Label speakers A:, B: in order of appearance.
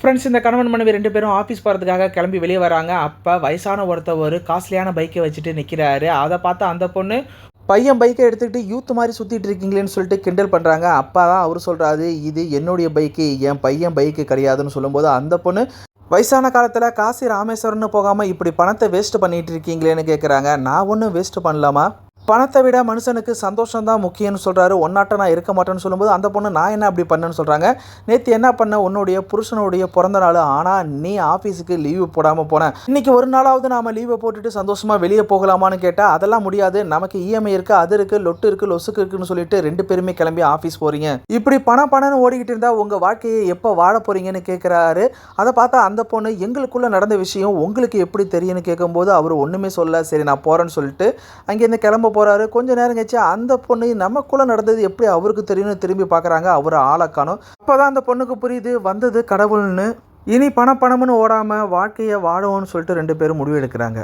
A: Friends இந்த கணவன் மனைவி ரெண்டு பேரும் ஆஃபீஸ் போகிறதுக்காக கிளம்பி வெளியே வராங்க. அப்போ வயசான ஒருத்தவர் காஸ்ட்லியான பைக்கை வச்சுட்டு நிற்கிறாரு அதை பார்த்து அந்த பொண்ணு பையன் பைக்கை எடுத்துக்கிட்டு யூத் மாதிரி சுற்றிட்டு இருக்கீங்களேன்னு சொல்லிட்டு கிண்டல் பண்ணுறாங்க அப்பா தான் அவர் சொல்கிறாரு இது என்னுடைய பைக்கு என் பையன் பைக்கு கிடையாதுன்னு சொல்லும்போது அந்த பொண்ணு வயசான காலத்தில் காசி ராமேஸ்வரம்னு போகாமல் இப்படி பணத்தை வேஸ்ட் பண்ணிகிட்டு இருக்கீங்களேன்னு கேட்குறாங்க நான் ஒன்றும் வேஸ்ட் பண்ணலாமா? பணத்தை விட மனுஷனுக்கு சந்தோஷம் தான் முக்கியம்னு சொல்கிறாரு ஒன்னாட்ட நான் இருக்க மாட்டேன்னு சொல்லும்போது அந்த பொண்ணு நான் என்ன அப்படி பண்ணேன்னு சொல்கிறாங்க நேற்று என்ன பண்ண? உன்னுடைய புருஷனுடைய பிறந்த நாள். ஆனால் நீ ஆஃபீஸுக்கு லீவு போடாமல் போனேன் இன்னைக்கு ஒரு நாளாவது நாம் லீவை போட்டுட்டு சந்தோஷமாக வெளியே போகலாமான்னு கேட்டால் அதெல்லாம் முடியாது. நமக்கு இஎம்ஐ இருக்குது அது இருக்குது லொட்டு இருக்குது லொசுக்கு இருக்குன்னு சொல்லிட்டு ரெண்டு பேருமே கிளம்பி ஆஃபீஸ் போகிறீங்க இப்படி பணம் பணம்னு ஓடிக்கிட்டு இருந்தால் உங்கள் வாழ்க்கையை எப்போ வாழ போகிறீங்கன்னு கேட்குறாரு அதை பார்த்தா அந்த பொண்ணு எங்களுக்குள்ளே நடந்த விஷயம் உங்களுக்கு எப்படி தெரியும்னு கேட்கும்போது அவர் ஒன்றுமே சொல்ல சரி நான் போகிறேன்னு சொல்லிட்டு அங்கேருந்து கிளம்ப போகிறாரு கொஞ்ச நேரம் கழிச்சு அந்த பொண்ணு நமக்குள்ளே நடந்தது எப்படி அவருக்கு தெரியும்னு திரும்பி பார்க்குறாங்க அவர் ஆளை அப்போ தான் அந்த பொண்ணுக்கு புரியுது. வந்தது கடவுள்னு. இனி பணம் பணம்னு ஓடாமல் வாழ்க்கையை வாழவும்னு சொல்லிட்டு ரெண்டு பேரும் முடிவு எடுக்கிறாங்க.